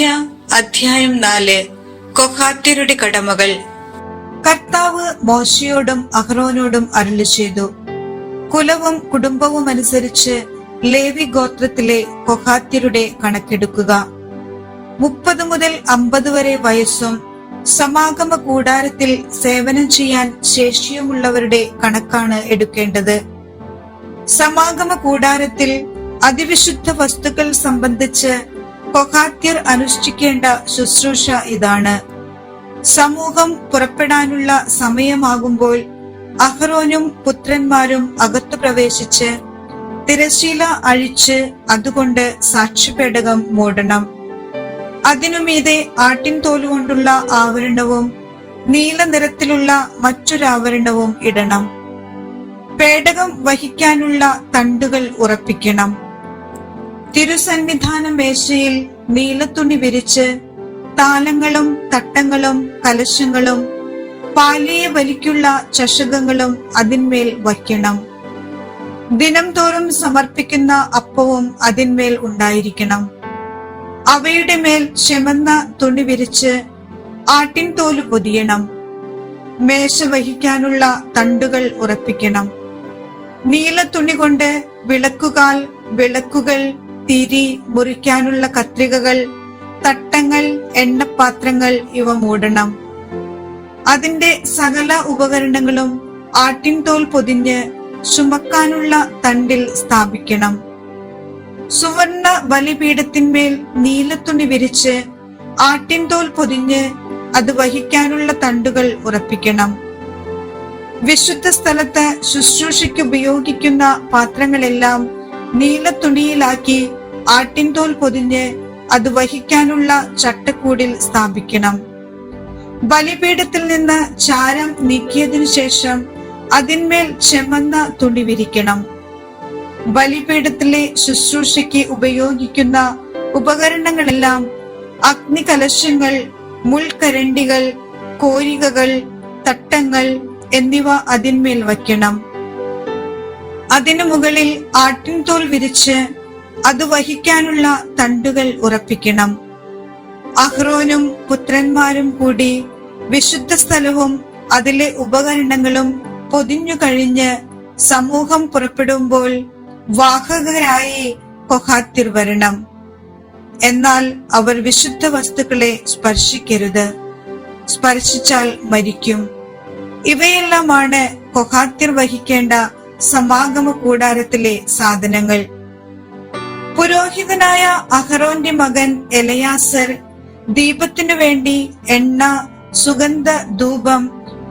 സംഖ്യ അധ്യായം നാല് കൊഹാത്യരുടെ കടമകൾ. കർത്താവ് മോശയോടും അഹ്റോനോടും അരുളി ചെയ്തു കുലവും കുടുംബവും അനുസരിച്ച് ലേവി ഗോത്രത്തിലെ കൊഹാത്യരുടെ കണക്കെടുക്കുക. മുപ്പത് മുതൽ അമ്പത് വരെ വയസ്സും സമാഗമ കൂടാരത്തിൽ സേവനം ചെയ്യാൻ ശേഷിയുമുള്ളവരുടെ കണക്കാണ് എടുക്കേണ്ടത്. സമാഗമ കൂടാരത്തിൽ അതിവിശുദ്ധ വസ്തുക്കൾ സംബന്ധിച്ച് കൊഹാത്യർ അനുഷ്ഠിക്കേണ്ട ശുശ്രൂഷ ഇതാണ്. സമൂഹം പുറപ്പെടാനുള്ള സമയമാകുമ്പോൾ അഹ്റോനും പുത്രന്മാരും അകത്തു പ്രവേശിച്ച് തിരശീല അഴിച്ച് അതുകൊണ്ട് സാക്ഷ്യപേടകം മൂടണം. അതിനുമീതെ ആട്ടിൻ തോലുകൊണ്ടുള്ള ആവരണവും നീല നിറത്തിലുള്ള മറ്റൊരാവരണവും ഇടണം. പേടകം വഹിക്കാനുള്ള തണ്ടുകൾ ഉറപ്പിക്കണം. തിരുസന്നിധാന മേശയിൽ നീലത്തുണി വിരിച്ച് താലങ്ങളും തട്ടങ്ങളും കലശങ്ങളും പാലയെ വലിക്കുള്ള ചഷകങ്ങളും അതിന്മേൽ വയ്ക്കണം. ദിനംതോറും സമർപ്പിക്കുന്ന അപ്പവും അതിന്മേൽ ഉണ്ടായിരിക്കണം. അവയുടെ മേൽ ചെമന്ന തുണി വിരിച്ച് ആട്ടിൻ തോൽ പൊതിയണം. മേശ വഹിക്കാനുള്ള തണ്ടുകൾ ഉറപ്പിക്കണം. നീല തുണി കൊണ്ട് വിളക്കുകാൽ വിളക്കുകൾ തിരി മുറിക്കാനുള്ള കത്രികകൾ തട്ടങ്ങൾ എണ്ണപാത്രങ്ങൾ ഇവ മൂടണം. അതിന്റെ സകല ഉപകരണങ്ങളും ആട്ടിൻ തോൽ പൊതിഞ്ഞ് ചുമക്കാനുള്ള തണ്ടിൽ സ്ഥാപിക്കണം. സുവർണ ബലിപീഠത്തിന്മേൽ നീലത്തുണി വിരിച്ച് ആട്ടിൻ തോൽ പൊതിഞ്ഞ് അത് വഹിക്കാനുള്ള തണ്ടുകൾ ഉറപ്പിക്കണം. വിശുദ്ധ സ്ഥലത്ത് ശുശ്രൂഷയ്ക്ക് ഉപയോഗിക്കുന്ന പാത്രങ്ങളെല്ലാം നീലത്തുണിയിലാക്കി ആട്ടിൻതോൽ പൊതിഞ്ഞ് അത് വഹിക്കാനുള്ള ചട്ടക്കൂടിൽ സ്ഥാപിക്കണം. ബലിപീഠത്തിൽ നിന്ന് ചാരം നീക്കിയതിനു ശേഷം അതിന്മേൽ ചെമ്മന്ന തുണി വിരിക്കണം. ബലിപീഠത്തിലെ ശുശ്രൂഷയ്ക്ക് ഉപയോഗിക്കുന്ന ഉപകരണങ്ങളെല്ലാം അഗ്നികലശങ്ങൾ മുൾക്കരണ്ടികൾ കോരികകൾ തട്ടങ്ങൾ എന്നിവ അതിന്മേൽ വയ്ക്കണം. അതിനു മുകളിൽ ആട്ടിൻതോൽ വിരിച്ച് അത് വഹിക്കാനുള്ള തണ്ടുകൾ ഉറപ്പിക്കണം. അഹ്റോനും പുത്രന്മാരും കൂടി വിശുദ്ധ സ്ഥലവും അതിലെ ഉപകരണങ്ങളും പൊതിഞ്ഞു കഴിഞ്ഞ് സമൂഹം പുറപ്പെടുമ്പോൾ വാഹകരായി കൊഹാത്തിർ വരണം. എന്നാൽ അവർ വിശുദ്ധ വസ്തുക്കളെ സ്പർശിക്കരുത്. സ്പർശിച്ചാൽ മരിക്കും. ഇവയെല്ലാമാണ് കൊഹാത്തിർ വഹിക്കേണ്ട സമാഗമ കൂടാരത്തിലെ സാധനങ്ങൾ. പുരോഹിതനായ അഹറോന്റെ മകൻ എലയാസർ ദീപത്തിനു വേണ്ടി എണ്ണ സുഗന്ധ ധൂപം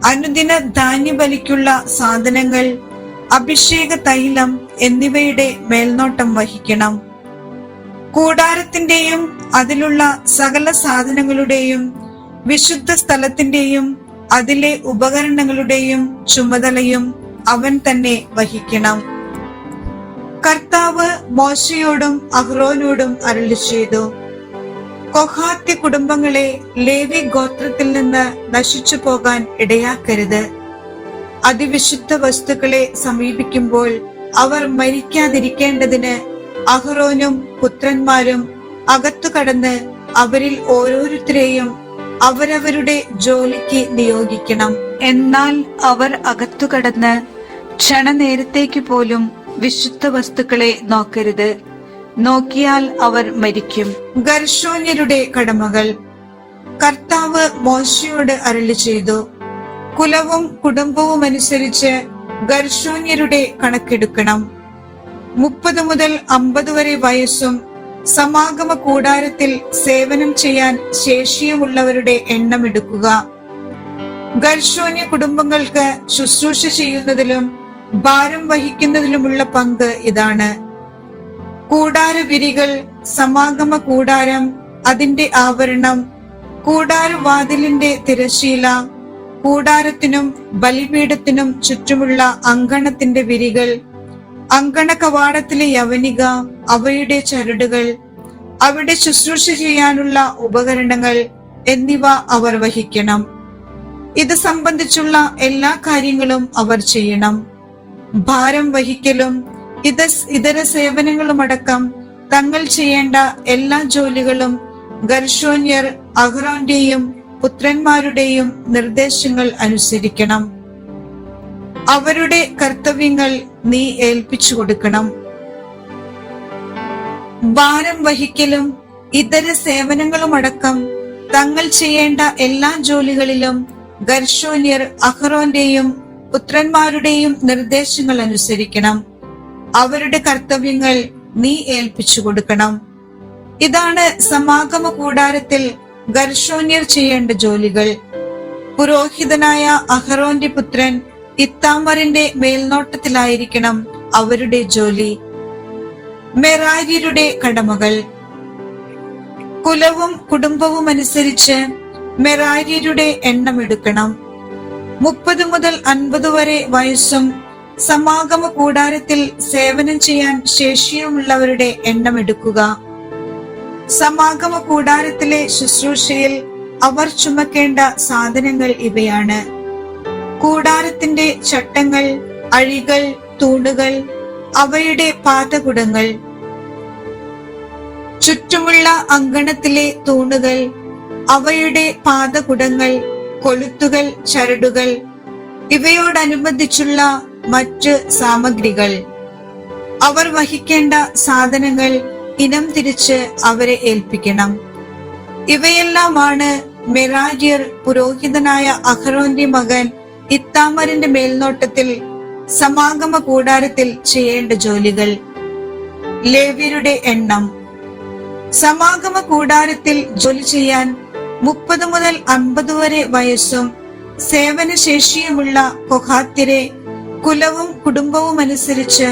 അനുദിന ധാന്യബലിക്കുള്ള സാധനങ്ങൾ അഭിഷേക തൈലം എന്നിവയുടെ മേൽനോട്ടം വഹിക്കണം. കൂടാരത്തിന്റെയും അതിലുള്ള സകല സാധനങ്ങളുടെയും വിശുദ്ധ സ്ഥലത്തിന്റെയും അതിലെ ഉപകരണങ്ങളുടെയും ചുമതലയും അവൻ തന്നെ വഹിക്കണം. കർത്താവ് മോശയോടും അഹ്റോനോടും അരുളി ചെയ്തു. കൊഹാത്തി കുടുംബങ്ങളെ ലേവി ഗോത്രത്തിൽ നിന്ന് നശിച്ചു പോകാൻ ഇടയാക്കരുത്. അതിവിശുദ്ധ വസ്തുക്കളെ സമീപിക്കുമ്പോൾ അവർ മരിക്കാതിരിക്കേണ്ടതിന് അഹ്റോനും പുത്രന്മാരും അകത്തു കടന്ന് അവരിൽ ഓരോരുത്തരെയും അവരവരുടെ ജോലിക്ക് നിയോഗിക്കണം. എന്നാൽ അവർ അകത്തു കടന്ന് ക്ഷണനേരത്തേക്ക് പോലും വിശുദ്ധ വസ്തുക്കളെ നോക്കരുത്. നോക്കിയാൽ അവർ മരിക്കും. ഗർഷോന്യരുടെ കടമകൾ. കർത്താവ് മോശയോട് അരളി ചെയ്തു. കുലവും കുടുംബവും അനുസരിച്ച് ഗർഷോന്യരുടെ കണക്കെടുക്കണം. മുപ്പത് മുതൽ അമ്പത് വരെ വയസ്സും സമാഗമ കൂടാരത്തിൽ സേവനം ചെയ്യാൻ ശേഷിയുമുള്ളവരുടെ എണ്ണം എടുക്കുക. ഗർഷോന്യ കുടുംബങ്ങൾക്ക് ശുശ്രൂഷ ചെയ്യുന്നതിലും ഭാരം വഹിക്കുന്നതിലുമുള്ള പങ്ക് ഇതാണ്. കൂടാര വിരികൾ സമാഗമ കൂടാരം അതിന്റെ ആവരണം കൂടാരവാതിലിന്റെ തിരശീല കൂടാരത്തിനും ബലിപീഠത്തിനും ചുറ്റുമുള്ള അങ്കണത്തിന്റെ വിരികൾ അങ്കണ കവാടത്തിലെ യവനിക അവയുടെ ചരടുകൾ അവിടെ ശുശ്രൂഷ ചെയ്യാനുള്ള ഉപകരണങ്ങൾ എന്നിവ അവർ വഹിക്കണം. ഇത് സംബന്ധിച്ചുള്ള എല്ലാ കാര്യങ്ങളും അവർ ചെയ്യണം. ഭാരം വഹിക്കലും ഇത ഇതര സേവനങ്ങളുമടക്കം തങ്ങൾ ചെയ്യേണ്ട എല്ലാ ജോലികളും ഗർഷോന്യർ അഹ്റോന്റെയും പുത്രന്മാരുടെയും നിർദ്ദേശങ്ങൾ അനുസരിക്കണം. അവരുടെ കർത്തവ്യങ്ങൾ നീ ഏൽപ്പിച്ചു കൊടുക്കണം. ഭാരം വഹിക്കലും ഇതര സേവനങ്ങളുമടക്കം തങ്ങൾ ചെയ്യേണ്ട എല്ലാ ജോലികളിലും ഗർഷോന്യർ അഹ്റോന്റെയും പുത്രന്മാരുടെയും നിർദ്ദേശങ്ങൾ അനുസരിക്കണം. അവരുടെ കർത്തവ്യങ്ങൾ നീ ഏൽപ്പിച്ചു കൊടുക്കണം. ഇതാണ് സമാഗമ കൂടാരത്തിൽ ഗർഷോന്യർ ചെയ്യേണ്ട ജോലികൾ. പുരോഹിതനായ അഹറോന്റെ പുത്രൻ ഇത്താമറിന്റെ മേൽനോട്ടത്തിലായിരിക്കണം അവരുടെ ജോലി. മെറാര്യരുടെ കടമകൾ. കുലവും കുടുംബവും അനുസരിച്ച് മെറാര്യരുടെ എണ്ണം എടുക്കണം. മുപ്പത് മുതൽ അൻപത് വരെ വയസ്സും സമാഗമ കൂടാരത്തിൽ സേവനം ചെയ്യാൻ ശേഷിയുമുള്ളവരുടെ എണ്ണം എടുക്കുക സമാഗമ കൂടാരത്തിലെ ശുശ്രൂഷയിൽ അവർ ചുമക്കേണ്ട സാധനങ്ങൾ ഇവയാണ്. കൂടാരത്തിന്റെ ചട്ടങ്ങൾ അഴികൾ തൂണുകൾ അവയുടെ പാതകുടങ്ങൾ ചുറ്റുമുള്ള അങ്കണത്തിലെ തൂണുകൾ അവയുടെ പാതകുടങ്ങൾ കൊളുത്തുകൾ ചരടുകൾ ഇവയോടനുബന്ധിച്ചുള്ള മറ്റ് സാമഗ്രികൾ. അവർ വഹിക്കേണ്ട സാധനങ്ങൾ ഇനം തിരിച്ച് അവരെ ഏൽപ്പിക്കണം. ഇവയെല്ലാമാണ് മെറാരിയർ പുരോഹിതനായ അഹ്റോന്റെ മകൻ ഇത്താമറിന്റെ മേൽനോട്ടത്തിൽ സമാഗമ കൂടാരത്തിൽ ചെയ്യേണ്ട ജോലികൾ. ലേവ്യരുടെ എണ്ണം. സമാഗമ കൂടാരത്തിൽ ജോലി ചെയ്യാൻ മുപ്പത് മുതൽ അൻപത് വരെ വയസ്സും സേവനശേഷിയുമുള്ള കൊഹാത്തിരെ കുലവും കുടുംബവും അനുസരിച്ച്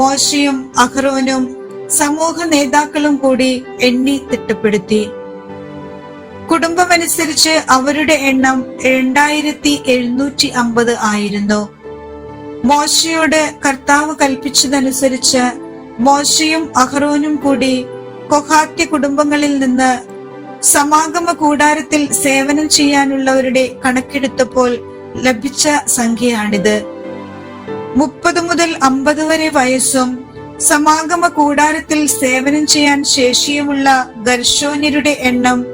മോശയും അഹ്റോനും സമൂഹ നേതാക്കളും കൂടി എണ്ണി തിട്ടപ്പെടുത്തി. കുടുംബമനുസരിച്ച് അവരുടെ എണ്ണം രണ്ടായിരത്തി എഴുന്നൂറ്റി അമ്പത് ആയിരുന്നു. മോശയോട് കർത്താവ് കൽപ്പിച്ചതനുസരിച്ച് മോശയും അഹ്റോനും കൂടി കൊഹാത്യ കുടുംബങ്ങളിൽ നിന്ന് സമാഗമ കൂടാരത്തിൽ സേവനം ചെയ്യാനുള്ളവരുടെ കണക്കെടുത്തപ്പോൾ ലഭിച്ച സംഖ്യയാണിത്. മുപ്പത് മുതൽ അമ്പത് വരെ വയസ്സും സമാഗമ കൂടാരത്തിൽ സേവനം ചെയ്യാൻ ശേഷിയുമുള്ള ഗർഷോന്യരുടെ എണ്ണം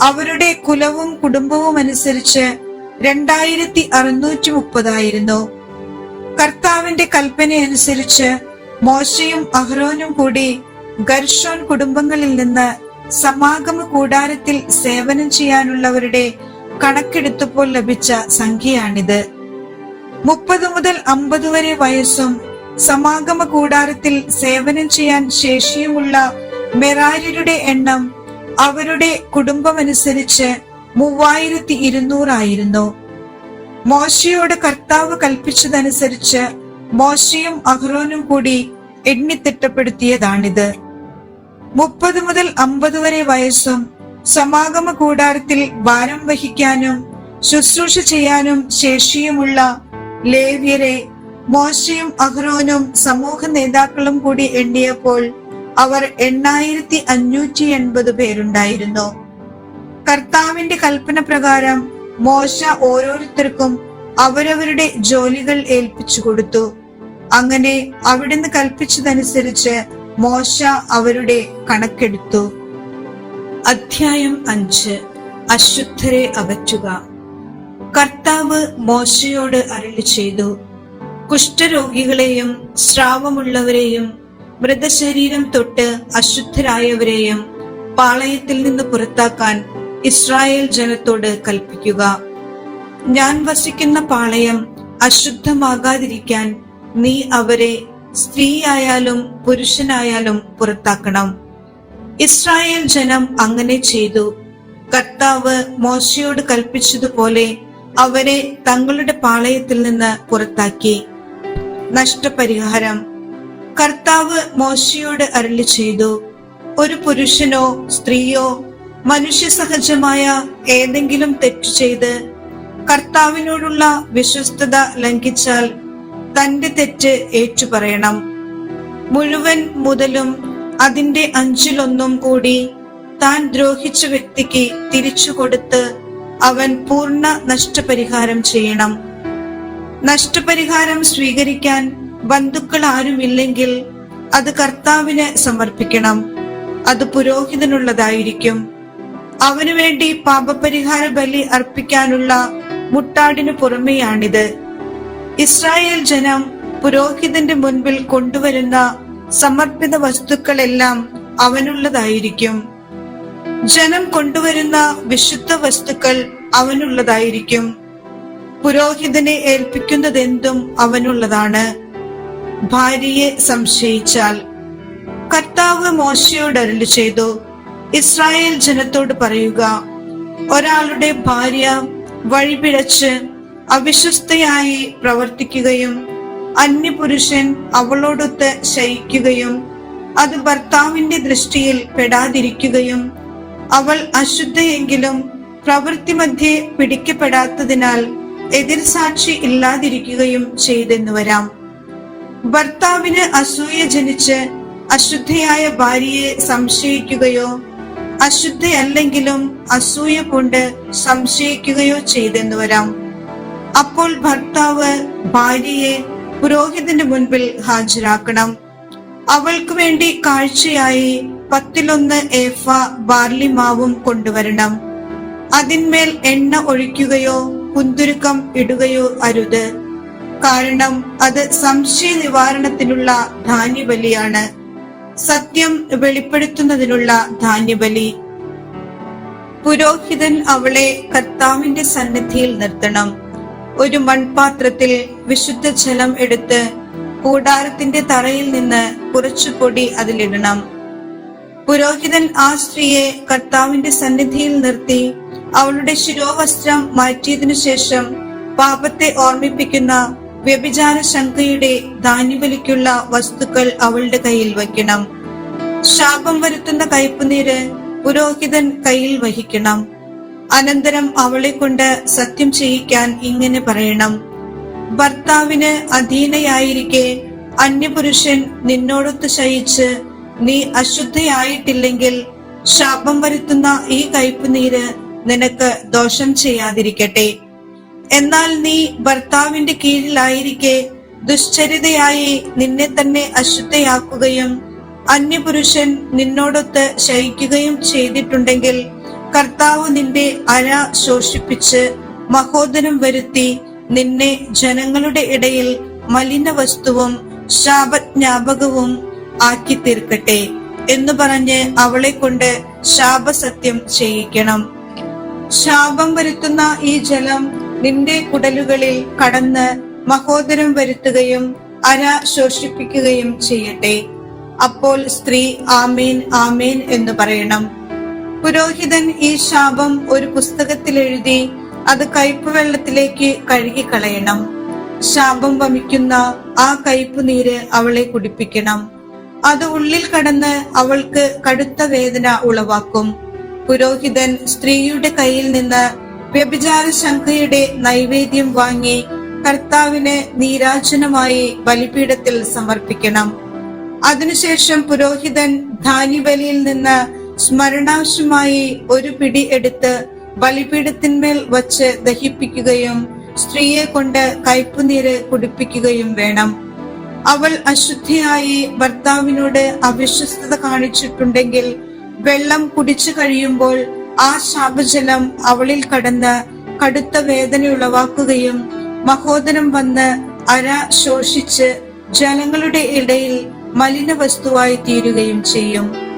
അവരുടെ കുലവും കുടുംബവും അനുസരിച്ച് രണ്ടായിരത്തി അറുന്നൂറ്റി മുപ്പതായിരുന്നു കർത്താവിന്റെ കൽപ്പനയനുസരിച്ച് മോശയും അഹ്റോനും കൂടി ഗർഷോൻ കുടുംബങ്ങളിൽ നിന്ന് സമാഗമ കൂടാരത്തിൽ സേവനം ചെയ്യാനുള്ളവരുടെ കണക്കെടുത്തപ്പോൾ ലഭിച്ച സംഖ്യയാണിത്. മുപ്പത് മുതൽ അമ്പത് വരെ വയസ്സും സമാഗമ കൂടാരത്തിൽ സേവനം ചെയ്യാൻ ശേഷിയുമുള്ള മെറാരിയുടെ എണ്ണം അവരുടെ കുടുംബമനുസരിച്ച് മൂവായിരത്തി ഇരുന്നൂറായിരുന്നു മോശയോട് കർത്താവ് കൽപ്പിച്ചതനുസരിച്ച് മോശയും അഹ്റോനും കൂടി എണ്ണിത്തിട്ടപ്പെടുത്തിയതാണിത്. മുപ്പത് മുതൽ അമ്പത് വരെ വയസ്സും സമാഗമ കൂടാരത്തിൽ ഭാരം വഹിക്കാനും ശുശ്രൂഷ ചെയ്യാനും ശേഷിയുമുള്ള ലേവ്യരെ മോശയും അഹ്റോനും സമൂഹ നേതാക്കളും കൂടി എണ്ണിയപ്പോൾ അവർ എണ്ണായിരത്തി അഞ്ഞൂറ്റി എൺപത് പേരുണ്ടായിരുന്നു. കർത്താവിന്റെ കൽപ്പന പ്രകാരം മോശ ഓരോരുത്തർക്കും അവരവരുടെ ജോലികൾ ഏൽപ്പിച്ചു കൊടുത്തു. അങ്ങനെ അവിടുന്ന് കൽപ്പിച്ചതനുസരിച്ച് മോശ അവരുടെ കണക്കെടുത്തു. അധ്യായം അഞ്ച്. അശുദ്ധരെ അകറ്റുക. കർത്താവ് മോശയോട് അരളി ചെയ്തു. കുഷ്ഠരോഗികളെയും സ്രാവമുള്ളവരെയും മൃതശരീരം തൊട്ട് അശുദ്ധരായവരെയും പാളയത്തിൽ നിന്ന് പുറത്താക്കാൻ ഇസ്രായേൽ ജനത്തോട് കൽപ്പിക്കുക. ഞാൻ വസിക്കുന്ന പാളയം അശുദ്ധമാകാതിരിക്കാൻ നീ അവരെ സ്ത്രീയായാലും പുരുഷനായാലും പുറത്താക്കണം. ഇസ്രായേൽ ജനം അങ്ങനെ ചെയ്തു. കർത്താവ് മോശയോട് കൽപ്പിച്ചതുപോലെ അവരെ തങ്ങളുടെ പാളയത്തിൽ നിന്ന് പുറത്താക്കി. നഷ്ടപരിഹാരം. കർത്താവ് മോശയോട് അരളി ചെയ്തു. ഒരു പുരുഷനോ സ്ത്രീയോ മനുഷ്യ സഹജമായ ഏതെങ്കിലും തെറ്റ് ചെയ്ത് കർത്താവിനോടുള്ള വിശ്വസ്തത ലംഘിച്ചാൽ തന്റെ തെറ്റ് ഏറ്റുപറയണം മുഴുവൻ മുതലും അതിന്റെ അഞ്ചിലൊന്നും കൂടി താൻ ദ്രോഹിച്ച വ്യക്തിക്ക് തിരിച്ചു കൊടുത്ത് അവൻ പൂർണ നഷ്ടപരിഹാരം ചെയ്യണം. നഷ്ടപരിഹാരം സ്വീകരിക്കാൻ ബന്ധുക്കൾ ആരുമില്ലെങ്കിൽ അത് കർത്താവിന് സമർപ്പിക്കണം. അത് പുരോഹിതനുള്ളതായിരിക്കും. അവനു വേണ്ടി പാപപരിഹാര ബലി അർപ്പിക്കാനുള്ള മുട്ടാടിനു പുറമെയാണിത്. ഇസ്രായേൽ ജനം പുരോഹിതന്റെ മുൻപിൽ കൊണ്ടുവരുന്ന സമർപ്പിത വസ്തുക്കളെല്ലാം അവനുള്ളതായിരിക്കും. ജനം കൊണ്ടുവരുന്ന വിശുദ്ധ വസ്തുക്കൾ അവനുള്ളതായിരിക്കും. പുരോഹിതനെ ഏൽപ്പിക്കുന്നതെന്തും അവനുള്ളതാണ്. ഭാര്യയെ സംശയിച്ചാൽ കർത്താവ് മോശയോട് അരുളി ചെയ്തു ഇസ്രായേൽ ജനത്തോട് പറയുക ഒരാളുടെ ഭാര്യ വഴിപിഴച്ച് അവിശ്വസ്തയായി പ്രവർത്തിക്കുകയും അന്യപുരുഷൻ അവളോടൊത്ത് ശയിക്കുകയും അത് ഭർത്താവിന്റെ ദൃഷ്ടിയിൽ പെടാതിരിക്കുകയും അവൾ അശുദ്ധയെങ്കിലും പ്രവൃത്തി മധ്യേ പിടിക്കപ്പെടാത്തതിനാൽ എതിർസാക്ഷി ഇല്ലാതിരിക്കുകയും ചെയ്തെന്നു വരാം. ഭർത്താവിന് അസൂയ ജനിച്ച് അശുദ്ധയായ ഭാര്യയെ സംശയിക്കുകയോ അശുദ്ധയല്ലെങ്കിലും അസൂയ കൊണ്ട് സംശയിക്കുകയോ ചെയ്തെന്നു വരാം. അപ്പോൾ ഭർത്താവ് ഭാര്യയെ പുരോഹിതന്റെ മുൻപിൽ ഹാജരാക്കണം. അവൾക്ക് വേണ്ടി കാഴ്ചയായി പത്തിലൊന്ന് ഏഫ ബാർലി മാവും കൊണ്ടുവരണം. അതിന്മേൽ എണ്ണ ഒഴിക്കുകയോ കുന്തുരുക്കം ഇടുകയോ അരുത്. കാരണം അത് സംശയ നിവാരണത്തിനുള്ള ധാന്യബലിയാണ്. സത്യം വെളിപ്പെടുത്തുന്നതിനുള്ള ധാന്യബലി. പുരോഹിതൻ അവളെ കർത്താവിന്റെ സന്നിധിയിൽ നിർത്തണം. ഒരു മൺപാത്രത്തിൽ വിശുദ്ധ ജലം എടുത്ത് കൂടാരത്തിന്റെ തറയിൽ നിന്ന് കുറച്ചു പൊടി അതിലിടണം. പുരോഹിതൻ ആ സ്ത്രീയെ കർത്താവിന്റെ സന്നിധിയിൽ നിർത്തി അവളുടെ ശിരോവസ്ത്രം മാറ്റിയതിനു ശേഷം പാപത്തെ ഓർമ്മിപ്പിക്കുന്ന വ്യഭിചാര ശങ്കയുടെ ധാന്യബലിക്കുള്ള വസ്തുക്കൾ അവളുടെ കയ്യിൽ വയ്ക്കണം. ശാപം വരുത്തുന്ന കയ്പുനീര് പുരോഹിതൻ കയ്യിൽ വഹിക്കണം. അനന്തരം അവളെ കൊണ്ട് സത്യം ചെയ്യിക്കാൻ ഇങ്ങനെ പറയണം. ഭർത്താവിന് അധീനയായിരിക്കെ അന്യപുരുഷൻ നിന്നോടൊത്ത് ശയിച്ച് നീ അശുദ്ധയായിട്ടില്ലെങ്കിൽ ശാപം വരുത്തുന്ന ഈ കയ്പുനീര് നിനക്ക് ദോഷം ചെയ്യാതിരിക്കട്ടെ. എന്നാൽ നീ ഭർത്താവിന്റെ കീഴിലായിരിക്കെ ദുശ്ചരിതയായി നിന്നെ തന്നെ അശുദ്ധയാക്കുകയും അന്യപുരുഷൻ നിന്നോടൊത്ത് ശയിക്കുകയും ചെയ്തിട്ടുണ്ടെങ്കിൽ കർത്താവ് നിന്റെ അര ശോഷിപ്പിച്ച് മഹോദരം വരുത്തി നിന്നെ ജനങ്ങളുടെ ഇടയിൽ മലിന വസ്തുവും ശാപജ്ഞാപകവും ആക്കി തീർക്കട്ടെ എന്ന് പറഞ്ഞ് അവളെ കൊണ്ട് ശാപസത്യം ചെയ്യിക്കണം. ശാപം വരുത്തുന്ന ഈ ജലം നിന്റെ കുടലുകളിൽ കടന്ന് മഹോദരം വരുത്തുകയും അര ശോഷിപ്പിക്കുകയും ചെയ്യട്ടെ. അപ്പോൾ സ്ത്രീ ആമേൻ ആമേൻ എന്ന് പറയണം. പുരോഹിതൻ ഈ ശാപം ഒരു പുസ്തകത്തിൽ എഴുതി അത് കയ്പ് വെള്ളത്തിലേക്ക് കഴുകിക്കളയണം. ശാപം വമിക്കുന്ന ആ കയ്പ് നീര് അവളെ കുടിപ്പിക്കണം. അത് ഉള്ളിൽ കടന്ന് അവൾക്ക് കടുത്ത വേദന ഉളവാക്കും. പുരോഹിതൻ സ്ത്രീയുടെ കയ്യിൽ നിന്ന് വ്യഭിചാര ശംഖയുടെ നൈവേദ്യം വാങ്ങി കർത്താവിന് നീരാജനമായി ബലിപീഠത്തിൽ സമർപ്പിക്കണം. അതിനുശേഷം പുരോഹിതൻ ധാന്യബലിയിൽ നിന്ന് സ്മരണാംശമായി ഒരു പിടി എടുത്ത് ബലിപീഠത്തിന്മേൽ വച്ച് ദഹിപ്പിക്കുകയും സ്ത്രീയെ കൊണ്ട് കയ്പുനീര് കുടിപ്പിക്കുകയും വേണം. അവൾ അശുദ്ധിയായി ഭർത്താവിനോട് അവിശ്വസ്തത കാണിച്ചിട്ടുണ്ടെങ്കിൽ വെള്ളം കുടിച്ചു കഴിയുമ്പോൾ ആ ശാപജലം അവളിൽ കടന്ന് കടുത്ത വേദന ഉളവാക്കുകയും മഹോദരം വന്ന് അര ശോഷിച്ച് ജലങ്ങളുടെ ഇടയിൽ മലിന വസ്തുവായി തീരുകയും ചെയ്യും.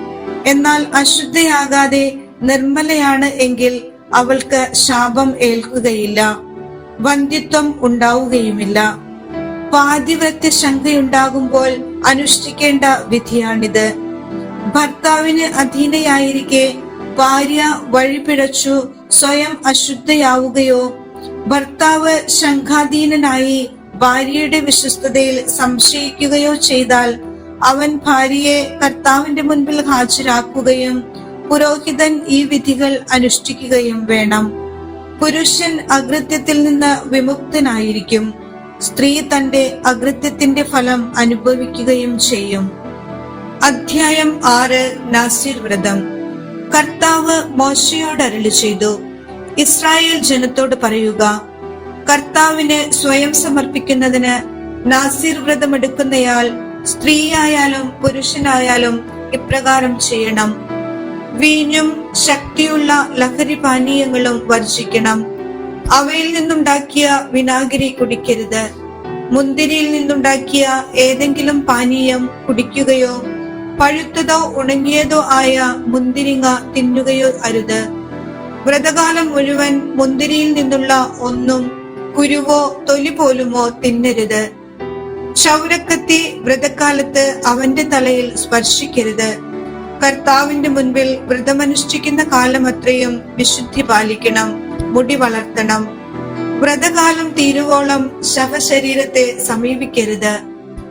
എന്നാൽ അശുദ്ധയാകാതെ നിർമ്മലയാണ് എങ്കിൽ അവൾക്ക് ശാപം ഏൽക്കുകയില്ല വന്ധ്യത്വം ഉണ്ടാവുകയുമില്ല. പാതിവ്രത്യ ശങ്കയുണ്ടാകുമ്പോൾ അനുഷ്ഠിക്കേണ്ട വിധിയാണിത്. ഭർത്താവിന് അധീനയായിരിക്കെ ഭാര്യ വഴിപിഴച്ചു സ്വയം അശുദ്ധയാവുകയോ ഭർത്താവ് ശങ്കാധീനനായി ഭാര്യയുടെ വിശ്വസ്തതയിൽ സംശയിക്കുകയോ ചെയ്താൽ അവൻ ഭാര്യയെ കർത്താവിന്റെ മുൻപിൽ ഹാജരാക്കുകയും പുരോഹിതൻ ഈ വിധികൾ അനുഷ്ഠിക്കുകയും വേണം. പുരുഷൻ അകൃത്യത്തിൽ നിന്ന് വിമുക്തനായിരിക്കും. സ്ത്രീ തന്റെ അകൃത്യത്തിന്റെ ഫലം അനുഭവിക്കുകയും ചെയ്യും. അധ്യായം ആറ് നാസിർ വ്രതം. കർത്താവ് മോശയോട് അരളി ചെയ്തു ഇസ്രായേൽ ജനത്തോട് പറയുക കർത്താവിന് സ്വയം സമർപ്പിക്കുന്നതിന് നാസിർ വ്രതം എടുക്കുന്നയാൾ സ്ത്രീയായാലും പുരുഷനായാലും ഇപ്രകാരം ചെയ്യണം. വീഞ്ഞും ശക്തിയുള്ള ലഹരി പാനീയങ്ങളും വർജിക്കണം. അവയിൽ നിന്നുണ്ടാക്കിയ വിനാഗിരി കുടിക്കരുത്. മുന്തിരിയിൽ നിന്നുണ്ടാക്കിയ ഏതെങ്കിലും പാനീയം കുടിക്കുകയോ പഴുത്തതോ ഉണങ്ങിയതോ ആയ മുന്തിരിങ്ങ തിന്നുകയോ അരുത്. വ്രതകാലം മുഴുവൻ മുന്തിരിയിൽ നിന്നുള്ള ഒന്നും കുരുവോ തൊലി പോലുമോ തിന്നരുത്. ക്ഷൗരക്കത്തി വ്രതക്കാലത്ത് അവന്റെ തലയിൽ സ്പർശിക്കരുത്. കർത്താവിന്റെ മുൻപിൽ വ്രതമനുഷ്ഠിക്കുന്ന കാലം അത്രയും വിശുദ്ധി പാലിക്കണം മുടി വളർത്തണം. വ്രതകാലം തീരുവോളം ശവശരീരത്തെ സമീപിക്കരുത്.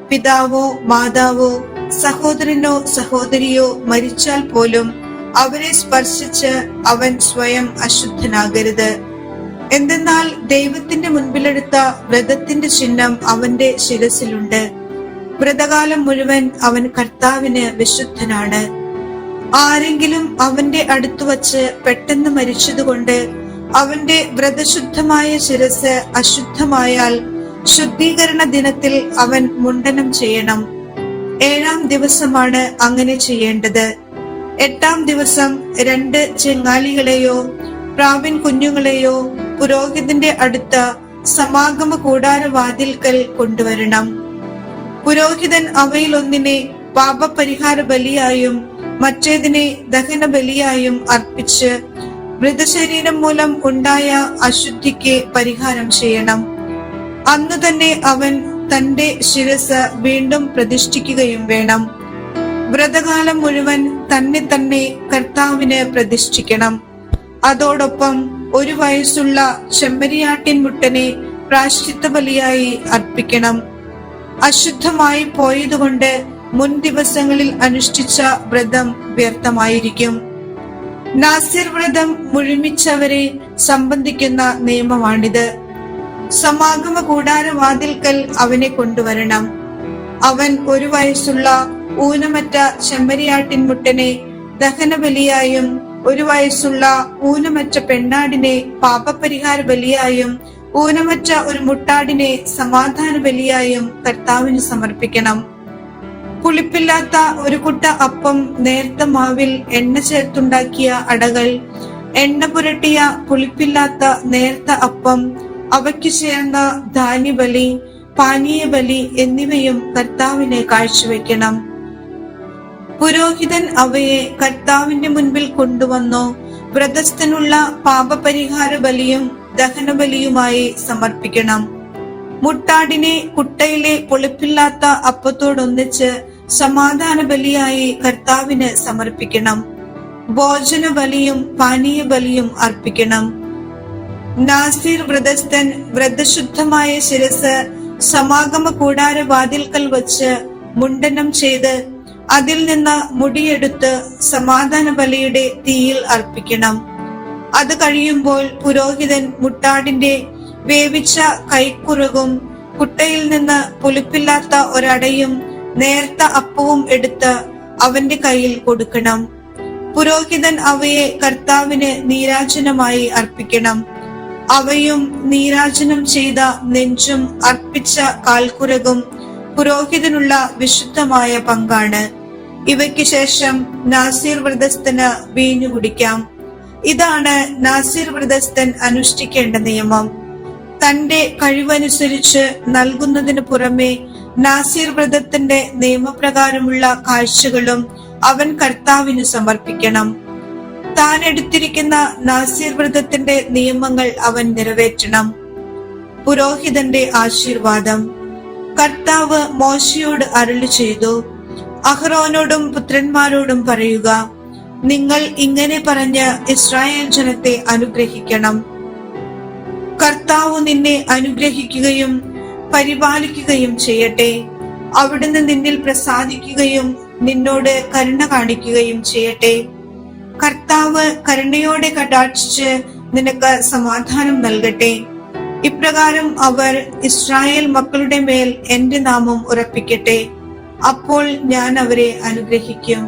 പിതാവോ മാതാവോ സഹോദരനോ സഹോദരിയോ മരിച്ചാൽ പോലും അവരെ സ്പർശിച്ച് അവൻ സ്വയം അശുദ്ധനാകരുത്. എന്തെന്നാൽ ദൈവത്തിന്റെ മുൻപിലെടുത്ത വ്രതത്തിന്റെ ചിഹ്നം അവന്റെ ശിരസിലുണ്ട്. വ്രതകാലം മുഴുവൻ അവൻ കർത്താവിന് വിശുദ്ധനാണ്. ആരെങ്കിലും അവന്റെ അടുത്തു വച്ച് പെട്ടെന്ന് മരിച്ചതുകൊണ്ട് അവന്റെ വ്രതശുദ്ധമായ ശിരസ് അശുദ്ധമായാൽ ശുദ്ധീകരണ ദിനത്തിൽ അവൻ മുണ്ടനം ചെയ്യണം. ഏഴാം ദിവസമാണ് അങ്ങനെ ചെയ്യേണ്ടത്. എട്ടാം ദിവസം രണ്ട് ചെങ്ങാലികളെയോ പ്രാവിൻ കുഞ്ഞുങ്ങളെയോ പുരോഹിതന്റെ അടുത്ത സമാഗമ കൂടാരവാതിൽക്കൽ കൊണ്ടുവരണം. പുരോഹിതൻ അവയിൽ ഒന്നിനെ പാപപരിഹാര ബലിയായും മറ്റേതിനെ ദഹന ബലിയായും അർപ്പിച്ച് മൃതശരീരം മൂലം ഉണ്ടായ അശുദ്ധിക്ക് പരിഹാരം ചെയ്യണം. അന്നു തന്നെ അവൻ തന്റെ ശിരസ് വീണ്ടും പ്രതിഷ്ഠിക്കുകയും വേണം. വ്രതകാലം മുഴുവൻ തന്നെ തന്നെ കർത്താവിന് പ്രതിഷ്ഠിക്കണം. അതോടൊപ്പം ഒരു വയസ്സുള്ള ചെമ്മരിയാട്ടിൻ മുട്ടനെ പ്രാശ്ചിത്ത ബലിയായി അർപ്പിക്കണം. അശുദ്ധമായി പോയതുകൊണ്ട് മുൻ ദിവസങ്ങളിൽ അനുഷ്ഠിച്ച വ്രതം വ്യർത്ഥമായിരിക്കും. നാസിർ വ്രതം മുഴുമിച്ചവരെ സംബന്ധിക്കുന്ന നിയമമാണിത്. സമാഗമ കൂടാരവാതിൽക്കൽ അവനെ കൊണ്ടുവരണം. അവൻ ഒരു വയസ്സുള്ള ഊനമറ്റ ചെമ്മരിയാട്ടിൻ മുട്ടനെ ദഹനബലിയായും ഒരു വയസ്സുള്ള ഊനമറ്റ പെണ്ണാടിനെ പാപപരിഹാര ബലിയായും ഊനമറ്റ ഒരു മുട്ടാടിനെ സമാധാന ബലിയായും കർത്താവിന് സമർപ്പിക്കണം. പുളിപ്പില്ലാത്ത ഒരു കുട്ട അപ്പം നേർത്ത മാവിൽ എണ്ണ ചേർത്തുണ്ടാക്കിയ അടകൾ എണ്ണ പുരട്ടിയ പുളിപ്പില്ലാത്ത നേർത്ത അപ്പം അവയ്ക്ക് ചേർന്ന ധാന്യബലി പാനീയ ബലി എന്നിവയും കർത്താവിനെ കാഴ്ചവെക്കണം. പുരോഹിതൻ അവയെ കർത്താവിന്റെ മുൻപിൽ കൊണ്ടുവന്നു. വ്രതസ്ഥനുള്ള പാപപരിഹാര ബലിയും ദഹനബലിയുമായി സമർപ്പിക്കണം. മുട്ടാടിനെ കുട്ടയിലെ പൊളിപ്പില്ലാത്ത അപ്പത്തോടൊന്നിച്ച് സമാധാന ബലിയായി കർത്താവിന് സമർപ്പിക്കണം. ഭോജന ബലിയും പാനീയ ബലിയും അർപ്പിക്കണം. നാസിർ വ്രതസ്ഥൻ വ്രതശുദ്ധമായ ശിരസ് സമാഗമ കൂടാര വാതിൽക്കൽ വച്ച് മുണ്ടനം ചെയ്ത് അതിൽ നിന്ന് മുടിയെടുത്ത് സമാധാന ബലിയുടെ തീയിൽ അർപ്പിക്കണം. അത് കഴിയുമ്പോൾ പുരോഹിതൻ മുട്ടാടിന്റെ വേവിച്ച കൈക്കുറകും കുട്ടയിൽ നിന്ന് പുളിപ്പില്ലാത്ത ഒരടയും നേർത്ത അപ്പവും എടുത്ത് അവന്റെ കയ്യിൽ കൊടുക്കണം. പുരോഹിതൻ അവയെ കർത്താവിന് നീരാജനമായി അർപ്പിക്കണം. അവയും നീരാജനം ചെയ്ത നെഞ്ചും അർപ്പിച്ച കാൽക്കുരകും പുരോഹിതനുള്ള വിശുദ്ധമായ പങ്കാണ്. ഇവയ്ക്ക് ശേഷം നാസീർ വ്രതസ്ഥന് വീഞ്ഞു കുടിക്കാം. ഇതാണ് നാസീർ വ്രതസ്ഥൻ അനുഷ്ഠിക്കേണ്ട നിയമം. തന്റെ കഴിവനുസരിച്ച് നൽകുന്നതിന് പുറമെ നാസിർ വ്രതത്തിന്റെ നിയമപ്രകാരമുള്ള കാഴ്ചകളും അവൻ കർത്താവിന് സമർപ്പിക്കണം. താൻ എടുത്തിരിക്കുന്ന നാസീർ വ്രതത്തിന്റെ നിയമങ്ങൾ അവൻ നിറവേറ്റണം. പുരോഹിതന്റെ ആശീർവാദം. കർത്താവ് മോശയോട് അരുളി ചെയ്തു. അഹ്റോനോടും പുത്രന്മാരോടും പറയുക നിങ്ങൾ ഇങ്ങനെ പറഞ്ഞ് ഇസ്രായേൽ ജനത്തെ അനുഗ്രഹിക്കണം. കർത്താവ് നിന്നെ അനുഗ്രഹിക്കുകയും പരിപാലിക്കുകയും ചെയ്യട്ടെ. അവിടുന്ന് നിന്നിൽ പ്രസാദിക്കുകയും നിന്നോട് കരുണ കാണിക്കുകയും ചെയ്യട്ടെ. കർത്താവ് കരുണയോടെ കടാക്ഷിച്ച് നിനക്ക് സമാധാനം നൽകട്ടെ. ഇപ്രകാരം അവർ ഇസ്രായേൽ മക്കളുടെ മേൽ എന്റെ നാമം ഉറപ്പിക്കട്ടെ. അപ്പോൾ ഞാൻ അവരെ അനുഗ്രഹിക്കും.